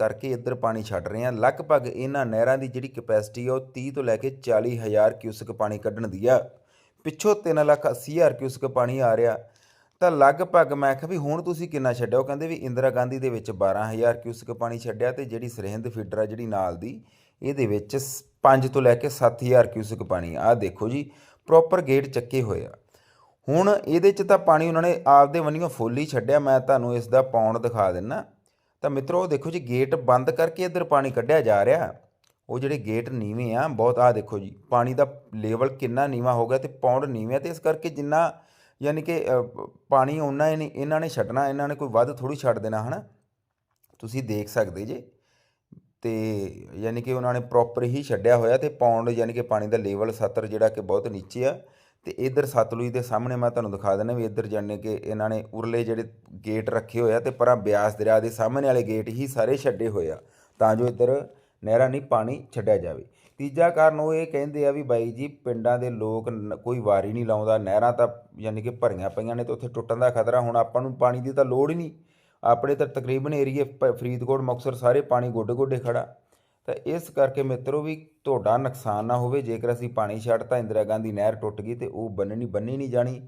ਕਰਕੇ ਇੱਧਰ ਪਾਣੀ ਛੱਡ ਰਹੇ ਹਾਂ। ਲਗਭਗ ਇਹਨਾਂ ਨਹਿਰਾਂ ਦੀ ਜਿਹੜੀ ਕਪੈਸਿਟੀ ਆ, ਉਹ 30 ਤੋਂ ਲੈ ਕੇ 40 ਹਜ਼ਾਰ ਕਿਊਸਕ ਪਾਣੀ ਕੱਢਣ ਦੀ ਆ। ਪਿੱਛੋਂ 3 ਲੱਖ 80 ਹਜ਼ਾਰ ਕਿਊਸਕ ਪਾਣੀ ਆ ਰਿਹਾ। ਤਾਂ ਲਗਭਗ ਮੈਂ ਕਿਹਾ ਵੀ ਹੁਣ ਤੁਸੀਂ ਕਿੰਨਾ ਛੱਡਿਆ? ਉਹ ਕਹਿੰਦੇ ਵੀ ਇੰਦਰਾ ਗਾਂਧੀ ਦੇ ਵਿੱਚ 12000 ਕਿਊਸਕ ਪਾਣੀ ਛੱਡਿਆ ਤੇ ਜਿਹੜੀ ਸਰਹਿੰਦ ਫੀਡਰ ਆ ਜਿਹੜੀ ਨਾਲ ਦੀ, ਇਹਦੇ ਵਿੱਚ 5 ਤੋਂ ਲੈ ਕੇ 7000 ਕਿਊਸਕ ਪਾਣੀ ਆ। ਦੇਖੋ ਜੀ ਪ੍ਰੋਪਰ ਗੇਟ ਚੱਕੇ ਹੋਏ ਆ। ਹੁਣ ਇਹਦੇ ਚ ਤਾਂ ਪਾਣੀ ਉਹਨਾਂ ਨੇ ਆਪਦੇ ਵੰਨਿਓ ਫੁੱਲ ਹੀ ਛੱਡਿਆ। ਮੈਂ ਤੁਹਾਨੂੰ ਇਸ ਦਾ ਪੌਂਡ ਦਿਖਾ ਦਿੰਨਾ। ਤਾਂ ਮਿੱਤਰੋ ਉਹ ਦੇਖੋ ਜੀ, ਗੇਟ ਬੰਦ ਕਰਕੇ ਇੱਧਰ ਪਾਣੀ ਕੱਢਿਆ ਜਾ ਰਿਹਾ। ਉਹ ਜਿਹੜੇ ਗੇਟ ਨੀਵੇਂ ਆ, ਬਹੁਤ ਆ ਦੇਖੋ ਜੀ, ਪਾਣੀ ਦਾ ਲੈਵਲ ਕਿੰਨਾ ਨੀਵਾ ਹੋ ਗਿਆ ਤੇ ਪੌਂਡ ਨੀਵੇਂ ਆ ਤੇ ਇਸ ਕਰਕੇ ਜਿੰਨਾ ਯਾਨੀ ਕਿ ਪਾਣੀ ਉਹਨਾਂ ਹੀ ਨਹੀਂ, ਇਹਨਾਂ ਨੇ ਛੱਡਣਾ, ਇਹਨਾਂ ਨੇ ਕੋਈ ਵੱਧ ਥੋੜੀ ਛੱਡ ਦੇਣਾ, ਹਨਾ? ਤੁਸੀਂ ਦੇਖ ਸਕਦੇ ਜੇ। ਤੇ ਯਾਨੀ ਕਿ ਉਹਨਾਂ ਨੇ ਪ੍ਰੋਪਰ ਹੀ ਛੱਡਿਆ ਹੋਇਆ ਤੇ ਪੌਂਡ ਯਾਨੀ ਕਿ ਪਾਣੀ ਦਾ ਲੈਵਲ 70 ਜਿਹੜਾ ਕਿ ਬਹੁਤ ਨੀਚੇ ਆ। ਤੇ ਇਧਰ ਸਤਲੁਜ ਦੇ ਸਾਹਮਣੇ ਮੈਂ ਤੁਹਾਨੂੰ ਦਿਖਾ ਦਿੰਦਾ ਵੀ ਇਧਰ ਜਾਣੇ ਕਿ ਇਹਨਾਂ ਨੇ ਉਰਲੇ ਜਿਹੜੇ ਗੇਟ ਰੱਖੇ ਹੋਏ ਆ ਤੇ ਪਰਾਂ ਬਿਆਸ ਦਰਿਆ ਦੇ ਸਾਹਮਣੇ ਵਾਲੇ ਗੇਟ ਹੀ ਸਾਰੇ ਛੱਡੇ ਹੋਏ ਆ, ਤਾਂ ਜੋ ਇਧਰ ਨਹਿਰਾਂ ਨਹੀਂ ਪਾਣੀ ਛੱਡਿਆ ਜਾਵੇ। ਤੀਜਾ ਕਾਰਨ ਉਹ ਇਹ ਕਹਿੰਦੇ ਆ ਵੀ ਬਾਈ ਜੀ ਪਿੰਡਾਂ ਦੇ ਲੋਕ ਨ- ਕੋਈ ਵਾਰੀ ਨਹੀਂ ਲਾਉਂਦਾ, ਨਹਿਰਾਂ ਤਾਂ ਯਾਨੀ ਕਿ ਭਰੀਆਂ ਪਈਆਂ ਨੇ ਤੇ ਉੱਥੇ ਟੁੱਟਣ ਦਾ ਖਤਰਾ, ਹੁਣ ਆਪਾਂ ਨੂੰ ਪਾਣੀ ਦੀ ਤਾਂ ਲੋੜ ਹੀ ਨਹੀਂ। ਆਪਣੇ ਤਾਂ ਤਕਰੀਬਨ ਏਰੀਏ ਫਰੀਦਕੋਟ, ਮੁਕਤਸਰ ਸਾਰੇ ਪਾਣੀ ਗੋਡੇ ਗੋਡੇ ਖੜਾ ਤਾਂ ਇਸ ਕਰਕੇ ਮਿੱਤਰੋ ਵੀ ਤੁਹਾਡਾ ਨੁਕਸਾਨ ਨਾ ਹੋਵੇ, ਜੇਕਰ ਅਸੀਂ ਪਾਣੀ ਛੱਡਤਾ, ਇੰਦਰਾ ਗਾਂਧੀ ਨਹਿਰ ਟੁੱਟ ਗਈ ਤੇ ਉਹ ਬੰਨਣੀ ਬੰਨੀ ਨਹੀਂ ਜਾਣੀ।